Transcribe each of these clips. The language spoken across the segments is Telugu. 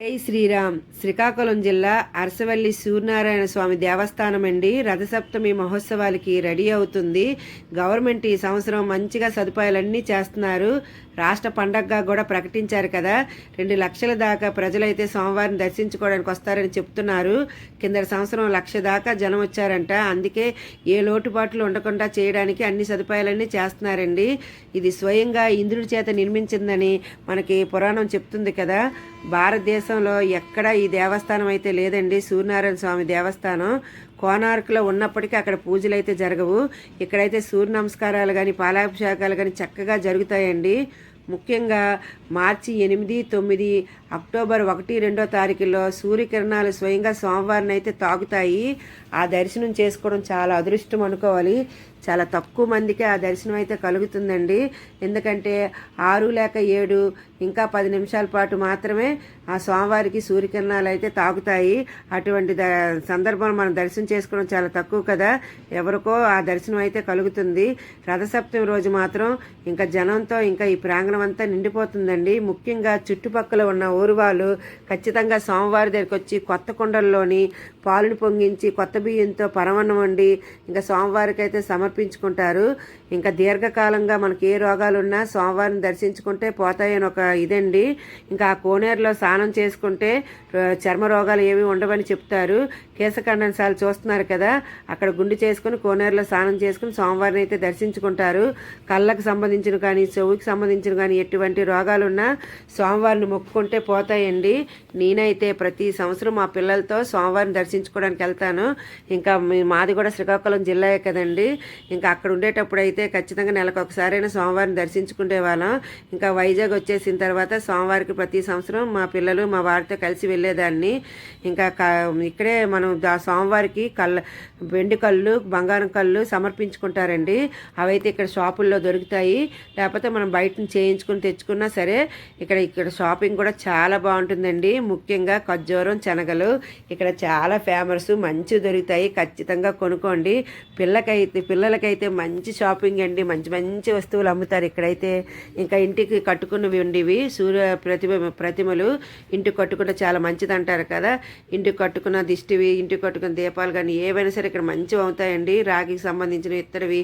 జై శ్రీరామ్. శ్రీకాకుళం జిల్లా అరసవల్లి సూర్యనారాయణ స్వామి దేవస్థానం అండి. రథసప్తమి మహోత్సవాలకి రెడీ అవుతుంది. గవర్నమెంట్ ఈ సంవత్సరం మంచిగా సదుపాయాలన్నీ చేస్తున్నారు. రాష్ట్ర పండగగా కూడా ప్రకటించారు కదా. రెండు లక్షల దాకా ప్రజలైతే సోమవారం దర్శించుకోవడానికి వస్తారని చెప్తున్నారు. కింద సంవత్సరం లక్ష దాకా జనం వచ్చారంట. అందుకే ఏ లోటుపాట్లు ఉండకుండా చేయడానికి అన్ని సదుపాయాలన్నీ చేస్తున్నారండి. ఇది స్వయంగా ఇంద్రుడి చేత నిర్మించిందని మనకి పురాణం చెప్తుంది కదా. దేశంలో ఎక్కడ ఈ దేవస్థానం అయితే లేదండి. సూర్యనారాయణ స్వామి దేవస్థానం కోనార్కులో ఉన్నప్పటికీ అక్కడ పూజలు అయితే జరగవు. ఇక్కడైతే సూర్య నమస్కారాలు కానీ పాలాభిషేకాలు కానీ చక్కగా జరుగుతాయండి. ముఖ్యంగా మార్చి ఎనిమిది తొమ్మిది అక్టోబర్ ఒకటి రెండో తారీఖులో సూర్యకిరణాలు స్వయంగా సోమవారం అయితే తాగుతాయి ఆ దర్శనం చేసుకోవడం చాలా అదృష్టం అనుకోవాలి. చాలా తక్కువ మందికి ఆ దర్శనం అయితే కలుగుతుందండి. ఎందుకంటే ఆరు లేక ఏడు ఇంకా పది నిమిషాల పాటు మాత్రమే ఆ స్వామివారికి సూర్యకిరణాలు అయితే తాగుతాయి. అటువంటి ద సందర్భం మనం దర్శనం చేసుకోవడం చాలా తక్కువ కదా. ఎవరికో ఆ దర్శనం అయితే కలుగుతుంది. రథసప్తమి రోజు మాత్రం ఇంకా జనంతో ఇంకా ఈ ప్రాంగణం అంతా నిండిపోతుందండి. ముఖ్యంగా చుట్టుపక్కల ఉన్న ఊరు వాళ్ళు ఖచ్చితంగా సోమవారి దగ్గరికి వచ్చి కొత్త కుండల్లోని పాలును పొంగించి కొత్త బియ్యంతో పరమన్నం వండి ఇంకా స్వామివారికి అయితే సమర్పించుకుంటారు. ఇంకా దీర్ఘకాలంగా మనకి ఏ రోగాలు ఉన్నా సోమవారం దర్శించుకుంటే పోతాయని ఒక ఇదండి. ఇంకా ఆ కోనేరులో స్నానం చేసుకుంటే చర్మ రోగాలు ఏవి ఉండవని చెప్తారు. కేశఖండనశాలు చూస్తున్నారు కదా అక్కడ గుండు చేసుకుని కోనేరులో స్నానం చేసుకుని సోమవారం అయితే దర్శించుకుంటారు. కళ్ళకు సంబంధించిన కానీ చెవుకి సంబంధించిన కానీ ఎటువంటి రోగాలున్నా సోమవారిని మొక్కుకుంటే పోతాయండి. నేనైతే ప్రతి సంవత్సరం మా పిల్లలతో సోమవారం దర్శించుకోవడానికి వెళ్తాను. ఇంకా మాది కూడా శ్రీకాకుళం జిల్లాయే కదండి. ఇంకా అక్కడ ఉండేటప్పుడు అయితే ఖచ్చితంగా నెలకు ఒకసారైనా సోమవారం దర్శించుకునే వాళ్ళం. ఇంకా వైజాగ్ వచ్చేసిన తర్వాత సోమవారికి ప్రతి సంవత్సరం మా పిల్లలు మా వారితో కలిసి వెళ్ళేదాన్ని. ఇంకా ఇక్కడే మనం సోమవారికి కళ్ళ వెండి కళ్ళు బంగారం కళ్ళు సమర్పించుకుంటారండి. అవైతే ఇక్కడ షాపుల్లో దొరుకుతాయి. లేకపోతే మనం బయట చేయించుకుని తెచ్చుకున్నా సరే ఇక్కడ ఇక్కడ షాపింగ్ కూడా చాలా బాగుంటుందండి. ముఖ్యంగా ఖజ్జూరం శనగలు ఇక్కడ చాలా ఫేమస్ మంచి దొరుకుతాయి. ఖచ్చితంగా కొనుక్కోండి. పిల్లకైతే పిల్ల పిల్లలకైతే మంచి షాపింగ్ అండి. మంచి మంచి వస్తువులు అమ్ముతారు. ఇక్కడైతే ఇంకా ఇంటికి కట్టుకున్నవి ఉండేవి. సూర్య ప్రతిమ ప్రతిమలు ఇంటికి కట్టుకుంటే చాలా మంచిది అంటారు కదా. ఇంటికి కట్టుకున్న దిష్టివి ఇంటికి కట్టుకున్న దీపాలు కానీ ఏవైనా సరే ఇక్కడ మంచివి అవుతాయండి. రాగికి సంబంధించిన ఇతరవి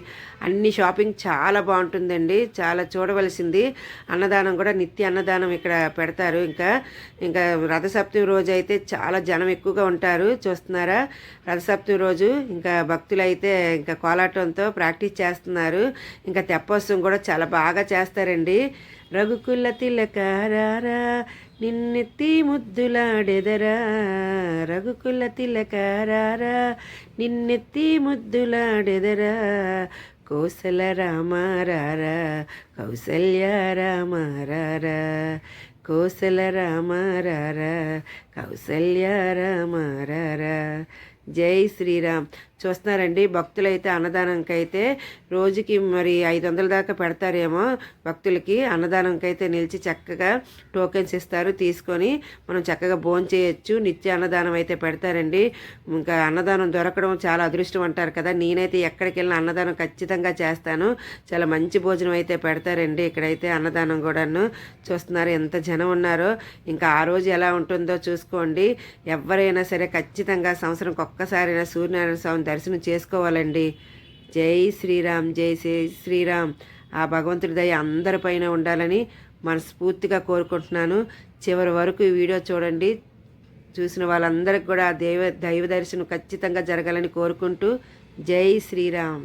అన్ని షాపింగ్ చాలా బాగుంటుందండి. చాలా చూడవలసింది. అన్నదానం కూడా నిత్య అన్నదానం ఇక్కడ పెడతారు. ఇంకా ఇంకా రథసప్తమి రోజు అయితే చాలా జనం ఎక్కువగా ఉంటారు. చూస్తున్నారా? రథసప్తమి రోజు ఇంకా భక్తులు అయితే ఇంకా కోలాటం ఉత్సాహంతో ప్రాక్టీస్ చేస్తున్నారు. ఇంకా తెప్పోత్సవం కూడా చాలా బాగా చేస్తారండి. రఘుకుల తిలకారారా నిన్నెత్తి ముద్దులాడెదరా. రఘుకుల తిలకారారా నిన్నెత్తి ముద్దులాడెదరా. కోసల రామారారా కౌసల్య రామారారా కోసల రామారారా కౌసల్య రామారారా జై శ్రీరామ్. చూస్తున్నారండి. భక్తులైతే అన్నదానంకైతే రోజుకి మరి ఐదు వందల దాకా పెడతారేమో భక్తులకి. అన్నదానంకైతే నిలిచి చక్కగా టోకెన్స్ ఇస్తారు. తీసుకొని మనం చక్కగా భోజనం చేయొచ్చు. నిత్య అన్నదానం అయితే పెడతారండి. ఇంకా అన్నదానం దొరకడం చాలా అదృష్టం అంటారు కదా. నేనైతే ఎక్కడికి వెళ్ళిన అన్నదానం ఖచ్చితంగా చేస్తాను. చాలా మంచి భోజనం అయితే పెడతారండి. ఇక్కడైతే అన్నదానం కూడాను చూస్తున్నారు ఎంత జనం ఉన్నారో. ఇంకా ఆ రోజు ఎలా ఉంటుందో చూసుకోండి. ఎవరైనా సరే ఖచ్చితంగా సంవత్సరంకి ఒక్కసారైనా సూర్యనారాయణ స్వామి దర్శనం చేసుకోవాలండి. జై శ్రీరామ్ జై శ్రీ శ్రీరామ్. ఆ భగవంతుడి దయ అందరిపైన ఉండాలని మనస్ఫూర్తిగా కోరుకుంటున్నాను. చివరి వరకు ఈ వీడియో చూడండి. చూసిన వాళ్ళందరికీ కూడా దైవ దైవ దర్శనం ఖచ్చితంగా జరగాలని కోరుకుంటూ జై శ్రీరామ్.